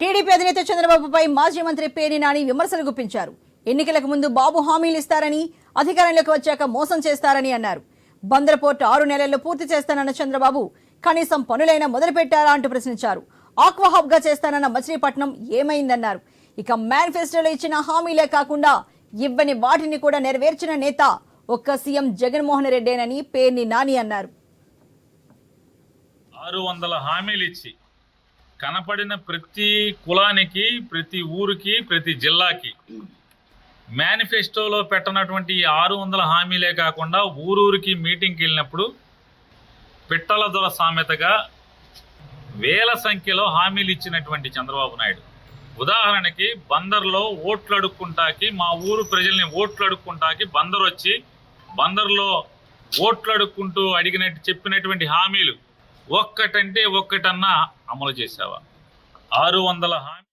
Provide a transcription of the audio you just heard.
TDP అధినేత చంద్రబాబుపై మాజీ మంత్రి పేర్ని నాని విమర్శలు గుప్పించారు. ఎన్నికలకు ముందు బాబు హామీలు ఇస్తారని అధికారంలోకి వచ్చాక మోసం చేస్తారని అన్నారు. బందర్పోర్టు ఆరు నెలల్లో పూర్తి చేస్తానన్న చంద్రబాబు కనీసం పనులైనా మొదలుపెట్టారా అంటూ ప్రశ్నించారు. ఆక్వాహాబ్గా చేస్తానన్న మచిలీపట్నం ఏమైందన్నారు. ఇక మేనిఫెస్టోలో ఇచ్చిన హామీలే కాకుండా ఇవ్వని వాటిని కూడా నెరవేర్చిన నేత ఒక్క సీఎం జగన్మోహన్ రెడ్డేనని పేర్ని నాని అన్నారు. ఆరు వందల హామీలు ఇచ్చి కనపడిన ప్రతి కులానికి ప్రతి ఊరికి ప్రతి జిల్లాకి మేనిఫెస్టోలో పెట్టనటువంటి ఈ ఆరు వందల హామీలే కాకుండా ఊరూరికి మీటింగ్కి వెళ్ళినప్పుడు పిట్టల దొర సామెతగా వేల సంఖ్యలో హామీలు ఇచ్చినటువంటి చంద్రబాబు నాయుడు. ఉదాహరణకి బందర్లో ఓట్లు అడుక్కుంటాకి మా ఊరు ప్రజల్ని ఓట్లు అడుక్కుంటాకి బందర్ వచ్చి బందర్లో ఓట్లు అడుక్కుంటూ అడిగినట్టు చెప్పినటువంటి హామీలు ఒక్కటంటే ఒక్కటన్నా అమలు చేసావా ఆరు వందల హామీ